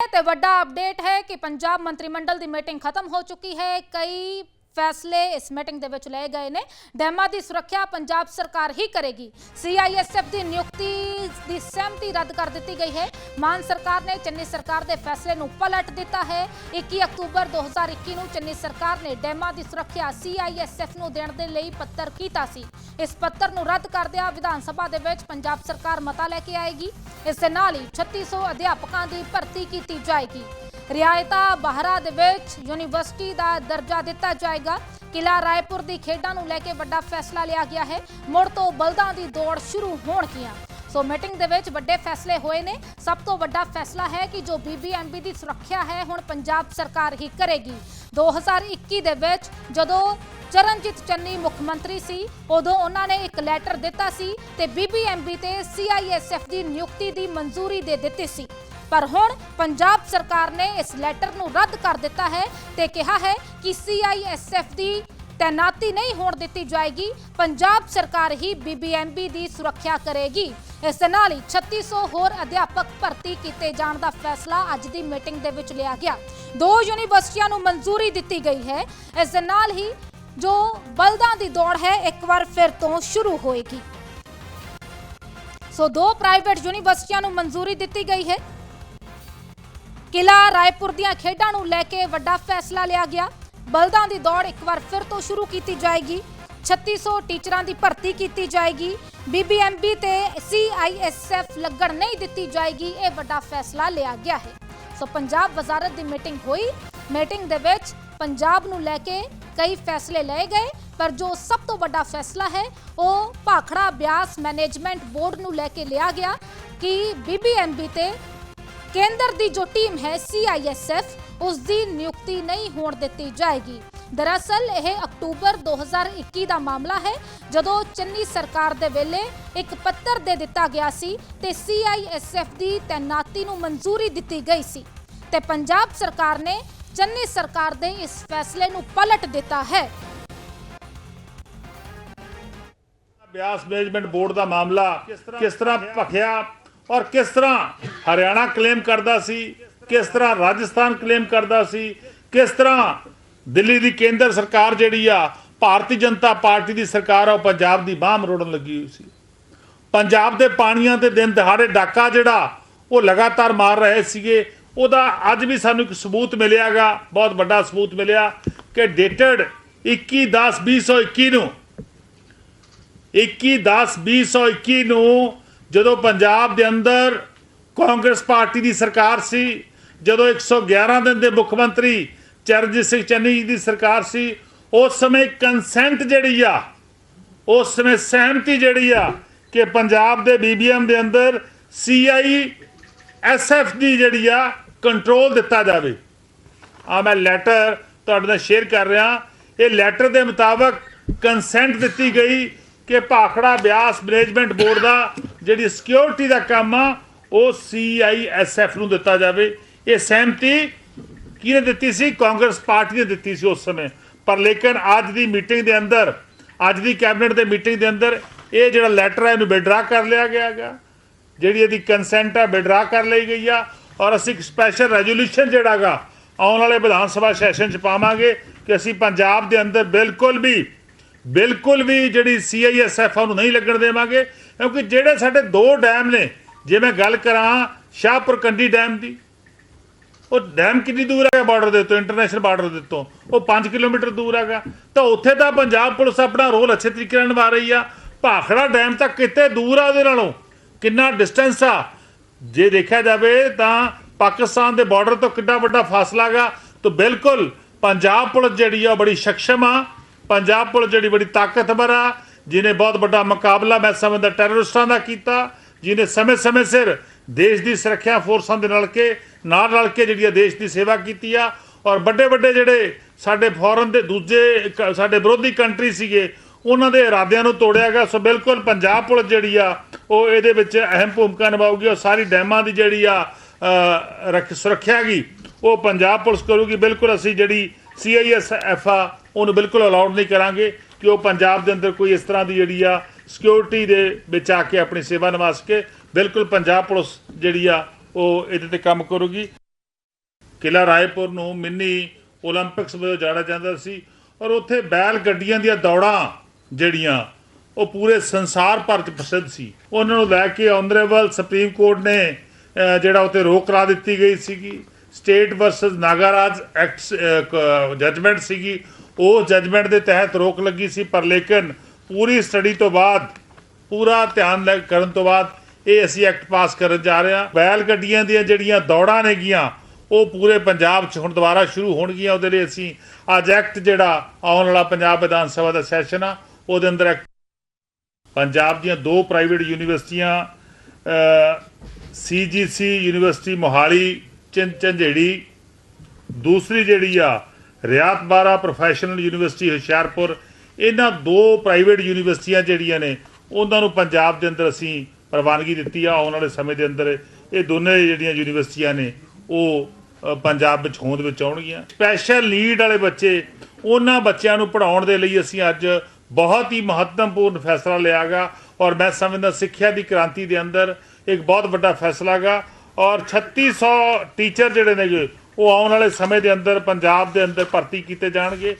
ਤੇ ਵੱਡਾ ਅਪਡੇਟ ਹੈ ਕਿ ਪੰਜਾਬ ਮੰਤਰੀ ਮੰਡਲ ਦੀ ਮੀਟਿੰਗ ਖਤਮ ਹੋ ਚੁੱਕੀ ਹੈ। ਕਈ ਫੈਸਲੇ ਇਸ ਮੀਟਿੰਗ ਦੇ ਵਿੱਚ ਲਏ ਗਏ ਨੇ। ਡੈਮਾਂ ਦੀ ਸੁਰੱਖਿਆ ਪੰਜਾਬ ਸਰਕਾਰ ਹੀ ਕਰੇਗੀ। ਸੀਆਈਐਸਐਫ ਦੀ ਨਿਯੁਕਤੀ ਦੀ ਸਹਿਮਤੀ ਰੱਦ ਕਰ ਦਿੱਤੀ ਗਈ ਹੈ। ਮਾਨ ਸਰਕਾਰ ਨੇ ਚੰਨੀ ਸਰਕਾਰ ਦੇ ਫੈਸਲੇ ਨੂੰ ਪਲਟ ਦਿੱਤਾ ਹੈ। 21 ਅਕਤੂਬਰ 2021 ਨੂੰ ਚੰਨੀ ਸਰਕਾਰ ਨੇ ਡੈਮਾਂ ਦੀ ਸੁਰੱਖਿਆ ਸੀਆਈਐਸਐਫ ਨੂੰ ਦੇਣ ਦੇ ਲਈ ਪੱਤਰ ਕੀਤਾ ਸੀ। ਇਸ ਪੱਤਰ ਨੂੰ ਰੱਦ ਕਰਦਿਆਂ ਵਿਧਾਨ ਸਭਾ ਦੇ ਵਿੱਚ ਪੰਜਾਬ ਸਰਕਾਰ ਮਤਾ ਲੈ ਕੇ ਆਏਗੀ। ਇਸ ਦੇ ਨਾਲ ਹੀ 3600 ਅਧਿਆਪਕਾਂ ਦੀ ਭਰਤੀ ਕੀਤੀ ਜਾਏਗੀ। ਰਿਆਇਤਾਂ ਬਾਹਰਾ ਦੇ ਵਿੱਚ ਯੂਨੀਵਰਸਿਟੀ ਦਾ ਦਰਜਾ ਦਿੱਤਾ ਜਾਏਗਾ। ਕਿਲਾ ਰਾਏਪੁਰ ਦੀ ਖੇਡਾਂ ਨੂੰ ਲੈ ਕੇ ਵੱਡਾ ਫੈਸਲਾ ਲਿਆ ਗਿਆ ਹੈ। ਮੁੜ ਤੋਂ ਬਲਦਾਂ ਦੀ ਦੌੜ ਸ਼ੁਰੂ ਹੋਣਗੀਆਂ। ਸੋ ਮੀਟਿੰਗ ਦੇ ਵਿੱਚ ਵੱਡੇ ਫੈਸਲੇ ਹੋਏ ਨੇ। ਸਭ ਤੋਂ ਵੱਡਾ ਫੈਸਲਾ ਹੈ ਕਿ ਜੋ ਬੀਬੀਐਮਬੀ ਦੀ ਸੁਰੱਖਿਆ ਹੈ, ਹੁਣ ਪੰਜਾਬ ਸਰਕਾਰ ਹੀ ਕਰੇਗੀ। 2021 ਦੇ ਵਿੱਚ ਜਦੋਂ ਚਰਨਜੀਤ ਚੰਨੀ ਮੁੱਖ ਮੰਤਰੀ ਸੀ, ਉਦੋਂ ਉਹਨਾਂ ਨੇ ਇੱਕ ਲੈਟਰ ਦਿੱਤਾ ਸੀ ਤੇ ਬੀਬੀਐਮਬੀ ਤੇ ਸੀਆਈਐਸਐਫ ਦੀ ਨਿਯੁਕਤੀ ਦੀ ਮਨਜ਼ੂਰੀ ਦੇ ਦਿੱਤੀ ਸੀ। ਪਰ ਹੁਣ ਪੰਜਾਬ ਸਰਕਾਰ ਨੇ ਇਸ ਲੈਟਰ ਨੂੰ ਰੱਦ ਕਰ ਦਿੱਤਾ ਹੈ ਤੇ ਕਿਹਾ ਹੈ ਕਿ ਸੀਆਈਐਸਐਫ ਦੀ ਤੈਨਾਤੀ ਨਹੀਂ ਹੋਣ ਦਿੱਤੀ ਜਾਏਗੀ। ਪੰਜਾਬ ਸਰਕਾਰ ਹੀ ਬੀਬੀਐਮਬੀ ਦੀ ਸੁਰੱਖਿਆ ਕਰੇਗੀ। ਇਸ ਦੇ ਨਾਲ ਹੀ 3600 ਹੋਰ ਅਧਿਆਪਕ ਭਰਤੀ ਕੀਤੇ ਜਾਣ ਦਾ ਫੈਸਲਾ ਅੱਜ ਦੀ ਮੀਟਿੰਗ ਦੇ ਵਿੱਚ ਲਿਆ ਗਿਆ। ਦੋ ਯੂਨੀਵਰਸਿਟੀਆਂ ਨੂੰ ਮਨਜ਼ੂਰੀ ਦਿੱਤੀ ਗਈ ਹੈ। ਇਸ ਨਾਲ ਹੀ ਜੋ ਬਲਦਾਂ ਦੀ ਦੌੜ ਹੈ, ਇੱਕ ਵਾਰ ਫਿਰ ਤੋਂ ਸ਼ੁਰੂ ਹੋਏਗੀ। ਸੋ ਦੋ ਪ੍ਰਾਈਵੇਟ ਯੂਨੀਵਰਸਿਟੀਆਂ ਨੂੰ ਮਨਜ਼ੂਰੀ ਦਿੱਤੀ ਗਈ ਹੈ। ਕਿਲਾ ਰਾਏਪੁਰ ਦੀਆਂ ਖੇਡਾਂ ਨੂੰ ਲੈ ਕੇ ਵੱਡਾ ਫੈਸਲਾ ਲਿਆ ਗਿਆ। ਬਲਦਾਂ ਦੀ ਦੌੜ ਇੱਕ ਵਾਰ ਫਿਰ ਤੋਂ ਸ਼ੁਰੂ ਕੀਤੀ ਜਾਏਗੀ। 3600 ਟੀਚਰਾਂ ਦੀ ਭਰਤੀ ਕੀਤੀ ਜਾਏਗੀ। ਬੀਬੀਐਮਬੀ ਤੇ ਸੀਆਈਐਸਐਫ ਲੱਗਣ ਨਹੀਂ ਦਿੱਤੀ ਜਾਏਗੀ। ਇਹ ਵੱਡਾ ਫੈਸਲਾ ਲਿਆ ਗਿਆ ਹੈ। ਸੋ ਪੰਜਾਬ ਵਜ਼ਾਰਤ ਦੀ ਮੀਟਿੰਗ ਹੋਈ। ਮੀਟਿੰਗ ਦੇ ਵਿੱਚ ਪੰਜਾਬ ਨੂੰ ਲੈ ਕੇ ਕਈ ਫੈਸਲੇ ਲਏ ਗਏ। ਪਰ ਜੋ ਸਭ ਤੋਂ ਵੱਡਾ ਫੈਸਲਾ ਹੈ, ਉਹ ਭਾਖੜਾ ਬਿਆਸ ਮੈਨੇਜਮੈਂਟ ਬੋਰਡ ਨੂੰ ਲੈ ਕੇ ਲਿਆ ਗਿਆ ਕਿ ਬੀਬੀਐਮਬੀ ਤੇ ਕੇਂਦਰ ਦੀ ਜੋ ਟੀਮ ਹੈ ਸੀਆਈਐਸਐਫ ਉਸ ਦੀ ਨਿਯੁਕਤੀ ਨਹੀਂ ਹੋਣ ਦਿੱਤੀ ਜਾਏਗੀ। ਦਰਅਸਲ, ਇਹ ਅਕਤੂਬਰ 2021 ਦਾ ਮਾਮਲਾ ਹੈ, ਜਦੋਂ ਚੰਨੀ ਸਰਕਾਰ ਦੇ ਵੇਲੇ ਇੱਕ ਪੱਤਰ ਦੇ ਦਿੱਤਾ ਗਿਆ ਸੀ ਤੇ ਸੀਆਈਐਸਐਫ ਦੀ ਤੈਨਾਤੀ ਨੂੰ ਮਨਜ਼ੂਰੀ ਦਿੱਤੀ ਗਈ ਸੀ ਤੇ ਪੰਜਾਬ ਸਰਕਾਰ ਨੇ ਚੰਨੀ ਸਰਕਾਰ ਦੇ ਇਸ ਫੈਸਲੇ ਨੂੰ ਪਲਟ ਦਿੱਤਾ ਹੈ। ਬਿਆਸ ਮੈਨੇਜਮੈਂਟ ਬੋਰਡ ਦਾ ਮਾਮਲਾ ਕਿਸ ਤਰ੍ਹਾਂ ਭਖਿਆ? ਔਰ ਕਿਸ ਤਰ੍ਹਾਂ ਹਰਿਆਣਾ ਕਲੇਮ ਕਰਦਾ ਸੀ, ਕਿਸ ਤਰ੍ਹਾਂ ਰਾਜਸਥਾਨ ਕਲੇਮ ਕਰਦਾ ਸੀ, ਕਿਸ ਤਰ੍ਹਾਂ ਦਿੱਲੀ ਦੀ ਕੇਂਦਰ ਸਰਕਾਰ ਜਿਹੜੀ ਆ, ਭਾਰਤੀ ਜਨਤਾ ਪਾਰਟੀ ਦੀ ਸਰਕਾਰ ਆ, ਉਹ ਪੰਜਾਬ ਦੀ ਬਾਹ ਮਰੋੜਨ ਲੱਗੀ ਹੋਈ ਸੀ। ਪੰਜਾਬ ਦੇ ਪਾਣੀਆਂ ਤੇ ਦਿਨ ਦਿਹਾੜੇ ਡਾਕਾ ਜਿਹੜਾ, ਉਹ ਲਗਾਤਾਰ ਮਾਰ ਰਹੇ ਸੀਗੇ। ਉਹਦਾ ਅੱਜ ਵੀ ਸਾਨੂੰ ਇੱਕ ਸਬੂਤ ਮਿਲਿਆਗਾ ਬਹੁਤ ਵੱਡਾ ਸਬੂਤ ਮਿਲਿਆ ਕਿ ਡੇਟਡ 21 10 2021 ਨੂੰ 21 10 2021 ਨੂੰ ਜਦੋਂ ਪੰਜਾਬ ਦੇ ਅੰਦਰ ਕਾਂਗਰਸ ਪਾਰਟੀ ਦੀ ਸਰਕਾਰ ਸੀ, ਜਦੋਂ 111 ਦਿਨ ਦੇ ਮੁੱਖ ਮੰਤਰੀ ਚਰਨਜੀਤ ਸਿੰਘ ਚੰਨੀ ਜੀ ਦੀ ਸਰਕਾਰ ਸੀ, ਉਸ ਸਮੇਂ ਕੰਸੈਂਟ ਜਿਹੜੀ ਆ, ਉਸ ਸਮੇਂ ਸਹਿਮਤੀ ਜਿਹੜੀ ਆ ਕਿ ਪੰਜਾਬ ਦੇ ਬੀਬੀਐਮ ਦੇ ਅੰਦਰ ਸੀਆਈ ਐਸਐਫ ਦੀ ਜਿਹੜੀ ਆ ਕੰਟਰੋਲ ਦਿੱਤਾ ਜਾਵੇ। ਆ ਮੈਂ ਲੈਟਰ ਤੁਹਾਡੇ ਨਾਲ ਸ਼ੇਅਰ ਕਰ ਰਿਹਾ। ਇਹ ਲੈਟਰ ਦੇ ਮੁਤਾਬਕ ਕੰਸੈਂਟ ਦਿੱਤੀ ਗਈ ਕਿ ਭਾਖੜਾ ਬਿਆਸ ਮੈਨੇਜਮੈਂਟ ਬੋਰਡ ਦਾ ਜਿਹੜੀ ਸਿਕਿਉਰਿਟੀ ਦਾ ਕੰਮ ਆ, ਉਹ ਸੀਆਈਐਸਐਫ ਨੂੰ ਦਿੱਤਾ ਜਾਵੇ। ਇਹ ਸਹਿਮਤੀ ਕਿਹਨੇ ਦਿੱਤੀ ਸੀ? ਕਾਂਗਰਸ ਪਾਰਟੀ ਨੇ ਦਿੱਤੀ ਸੀ ਉਸ ਸਮੇਂ। ਪਰ ਲੇਕਿਨ ਅੱਜ ਦੀ ਮੀਟਿੰਗ ਦੇ ਅੰਦਰ, ਅੱਜ ਦੀ ਕੈਬਨਿਟ ਦੇ ਮੀਟਿੰਗ ਦੇ ਅੰਦਰ ਇਹ ਜਿਹੜਾ ਲੈਟਰ ਹੈ ਇਹਨੂੰ ਵਿਡਰਾ ਕਰ ਲਿਆ ਗਿਆ ਗਾ ਜਿਹੜੀ ਇਹਦੀ ਕੰਸੈਂਟ ਹੈ ਵਿਡਰਾ ਕਰ ਲਈ ਗਈ ਆ। ਔਰ ਅਸੀਂ ਇੱਕ ਸਪੈਸ਼ਲ ਰੈਜ਼ੋਲੂਸ਼ਨ ਜਿਹੜਾਗਾ ਆਉਣ ਵਾਲੇ ਵਿਧਾਨ ਸਭਾ ਸੈਸ਼ਨ ਚ ਪਾਵਾਂਗੇ ਕਿ ਅਸੀਂ ਪੰਜਾਬ ਦੇ ਅੰਦਰ ਬਿਲਕੁਲ ਵੀ ਬਿਲਕੁਲ ਵੀ ਜਿਹੜੀ ਸੀਆਈਐਸਐਫ ਨੂੰ ਨਹੀਂ ਲੱਗਣ ਦੇਵਾਂਗੇ, ਕਿਉਂਕਿ ਜਿਹੜੇ ਸਾਡੇ ਦੋ ਡੈਮ ਨੇ, ਜੇ ਮੈਂ ਗੱਲ ਕਰਾਂ ਸ਼ਾਹਪੁਰ ਕੰਡੀ ਡੈਮ ਦੀ, ਉਹ ਡੈਮ ਕਿੰਨੀ ਦੂਰ ਹੈਗਾ ਬਾਰਡਰ ਦੇ ਤੋਂ ਇੰਟਰਨੈਸ਼ਨਲ ਬਾਰਡਰ ਦੇ ਤੋਂ ਉਹ 5 ਕਿਲੋਮੀਟਰ ਦੂਰ ਹੈਗਾ। ਤਾਂ ਉੱਥੇ ਤਾਂ ਪੰਜਾਬ ਪੁਲਿਸ ਆਪਣਾ ਰੋਲ ਅੱਛੇ ਤਰੀਕੇ ਨਾਲ ਨਿਭਾ ਰਹੀ ਆ। ਭਾਖੜਾ ਡੈਮ ਤਾਂ ਕਿਤੇ ਦੂਰ ਆ ਉਹਦੇ ਨਾਲੋਂ, ਕਿੰਨਾ ਡਿਸਟੈਂਸ ਆ। ਜੇ ਦੇਖਿਆ ਜਾਵੇ ਤਾਂ ਪਾਕਿਸਤਾਨ ਦੇ ਬਾਰਡਰ ਤੋਂ ਕਿੰਨਾ ਵੱਡਾ ਫਾਸਲਾ ਹੈਗਾ। ਤਾਂ ਬਿਲਕੁਲ ਪੰਜਾਬ ਪੁਲਿਸ ਜਿਹੜੀ ਆ ਉਹ ਬੜੀ ਸਕਸ਼ਮ ਆ। ਪੰਜਾਬ ਪੁਲਿਸ ਜਿਹੜੀ ਬੜੀ ਤਾਕਤਵਰ ਆ, ਜਿਹਨੇ ਬਹੁਤ ਵੱਡਾ ਮੁਕਾਬਲਾ ਮੈਂ ਸਮਝਦਾ ਟੈਰਰਿਸਟਾਂ ਦਾ ਕੀਤਾ, ਜਿਹਨੇ ਸਮੇਂ-ਸਮੇਂ ਸਿਰ ਦੇਸ਼ ਦੀ ਸੁਰੱਖਿਆ ਫੋਰਸਾਂ ਦੇ ਨਾਲ ਕੇ, ਨਾਲ ਰਲ ਕੇ ਜਿਹੜੀ ਆ ਦੇਸ਼ ਦੀ ਸੇਵਾ ਕੀਤੀ ਆ, ਔਰ ਵੱਡੇ ਵੱਡੇ ਜਿਹੜੇ ਸਾਡੇ ਫੋਰਨ ਦੇ ਦੂਜੇ ਕ- ਸਾਡੇ ਵਿਰੋਧੀ ਕੰਟਰੀ ਸੀਗੇ, ਉਹਨਾਂ ਦੇ ਇਰਾਦਿਆਂ ਨੂੰ ਤੋੜਿਆ ਗਿਆ। ਸੋ ਬਿਲਕੁਲ ਪੰਜਾਬ ਪੁਲਿਸ ਜਿਹੜੀ ਆ, ਉਹ ਇਹਦੇ ਵਿੱਚ ਅਹਿਮ ਭੂਮਿਕਾ ਨਿਭਾਊਗੀ, ਔਰ ਸਾਰੀ ਡੈਮਾਂ ਦੀ ਜਿਹੜੀ ਆ ਰੱਖ, ਸੁਰੱਖਿਆ ਗਈ ਉਹ ਪੰਜਾਬ ਪੁਲਿਸ ਕਰੂਗੀ। ਬਿਲਕੁਲ ਅਸੀਂ ਜਿਹੜੀ ਸੀਆਈਐਸ ਆ ਉਹਨੂੰ ਬਿਲਕੁਲ ਅਲਾਉਡ ਨਹੀਂ ਕਰਾਂਗੇ ਕਿ ਉਹ ਪੰਜਾਬ ਦੇ ਅੰਦਰ ਕੋਈ ਇਸ ਤਰ੍ਹਾਂ ਦੀ ਜਿਹੜੀ ਆ ਸਿਕਿਉਰਿਟੀ ਦੇ ਵਿੱਚ ਆ ਕੇ ਆਪਣੀ ਸੇਵਾ ਨਿਭਾ ਸਕੇ ਬਿਲਕੁਲ ਪੰਜਾਬ ਪੁਲਿਸ ਜਿਹੜੀ ਆ ਉਹ ਇਹਦੇ ਤੇ ਕੰਮ ਕਰੂਗੀ। ਕਿਲਾ ਰਾਏਪੁਰ ਨੂੰ ਮਿੰਨੀ 올림픽ਸ ਵਜੋਂ ਜਾਣਾ ਜਾਂਦਾ ਸੀ ਔਰ ਉੱਥੇ ਬੈਲ ਗੱਡੀਆਂ ਦੀਆਂ ਦੌੜਾਂ ਜਿਹੜੀਆਂ ਉਹ ਪੂਰੇ ਸੰਸਾਰ ਭਰ ਚ ਪ੍ਰਸਿੱਧ ਸੀ। ਉਹਨਾਂ ਨੂੰ ਲੈ ਕੇ ਆਨਰੇਬਲ ਸੁਪਰੀਮ ਕੋਰਟ ਨੇ ਜਿਹੜਾ ਉੱਥੇ ਰੋਕ ਲਾ ਦਿੱਤੀ ਗਈ ਸੀਗੀ। State versus Nagaraj act judgment ਸੀਗੀ। ਉਹ ਜਜਮੈਂਟ ਦੇ ਤਹਿਤ ਰੋਕ ਲੱਗੀ ਸੀ, ਪਰ ਲੇਕਿਨ ਪੂਰੀ ਸਟੱਡੀ ਤੋਂ ਬਾਅਦ, ਪੂਰਾ ਧਿਆਨ ਲੈ ਕਰਨ ਤੋਂ ਬਾਅਦ ਇਹ ਅਸੀਂ ਐਕਟ ਪਾਸ ਕਰਨ ਜਾ ਰਹੇ ਹਾਂ। ਬੈਲ ਗੱਡੀਆਂ ਦੀਆਂ ਜਿਹੜੀਆਂ ਦੌੜਾਂ ਨੇਗੀਆਂ ਉਹ ਪੂਰੇ ਪੰਜਾਬ 'ਚ ਹੁਣ ਦੁਬਾਰਾ ਸ਼ੁਰੂ ਹੋਣਗੀਆਂ। ਉਹਦੇ ਲਈ ਅਸੀਂ ਅੱਜ ਐਕਟ ਜਿਹੜਾ ਆਉਣ ਵਾਲਾ ਪੰਜਾਬ ਵਿਧਾਨ ਸਭਾ ਦਾ ਸੈਸ਼ਨ ਆ, ਉਹਦੇ ਅੰਦਰ ਐਕਟ ਪੰਜਾਬ ਦੀਆਂ ਦੋ ਪ੍ਰਾਈਵੇਟ ਯੂਨੀਵਰਸਿਟੀਆਂ ਸੀਜੀਸੀ ਯੂਨੀਵਰਸਿਟੀ ਮੋਹਾਲੀ ਚੰ ਝੰਜੇੜੀ ਦੂਸਰੀ ਜਿਹੜੀ ਆ, ਰਿਆਤ ਬਾਰਾ ਪ੍ਰੋਫੈਸ਼ਨਲ ਯੂਨੀਵਰਸਿਟੀ ਹੁਸ਼ਿਆਰਪੁਰ, ਇਹਨਾਂ ਦੋ ਪ੍ਰਾਈਵੇਟ ਯੂਨੀਵਰਸਿਟੀਆਂ ਜਿਹੜੀਆਂ ਨੇ, ਉਹਨਾਂ ਨੂੰ ਪੰਜਾਬ ਦੇ ਅੰਦਰ ਅਸੀਂ ਪ੍ਰਵਾਨਗੀ ਦਿੱਤੀ ਆ, ਆਉਣ ਵਾਲੇ ਸਮੇਂ ਦੇ ਅੰਦਰ ਇਹ ਦੋਨੇ ਜਿਹੜੀਆਂ ਯੂਨੀਵਰਸਿਟੀਆਂ ਨੇ, ਉਹ ਪੰਜਾਬ ਵਿੱਚ ਹੋਂਦ ਵਿੱਚ ਆਉਣਗੀਆਂ। ਸਪੈਸ਼ਲ ਨੀਡ ਵਾਲੇ ਬੱਚੇ, ਉਹਨਾਂ ਬੱਚਿਆਂ ਨੂੰ ਪੜ੍ਹਾਉਣ ਦੇ ਲਈ ਅਸੀਂ ਅੱਜ ਬਹੁਤ ਹੀ ਮਹੱਤਵਪੂਰਨ ਫੈਸਲਾ ਲਿਆਗਾ ਔਰ ਮੈਂ ਸਮਝਦਾ ਸਿੱਖਿਆ ਦੀ ਕ੍ਰਾਂਤੀ ਦੇ ਅੰਦਰ ਇੱਕ ਬਹੁਤ ਵੱਡਾ ਫੈਸਲਾ ਗਾ ਔਰ 3600 ਟੀਚਰ ਜਿਹੜੇ ਨੇਗੇ ਉਹ ਆਉਣ ਵਾਲੇ ਸਮੇਂ ਦੇ ਅੰਦਰ, ਪੰਜਾਬ ਦੇ ਅੰਦਰ ਭਰਤੀ ਕੀਤੇ ਜਾਣਗੇ।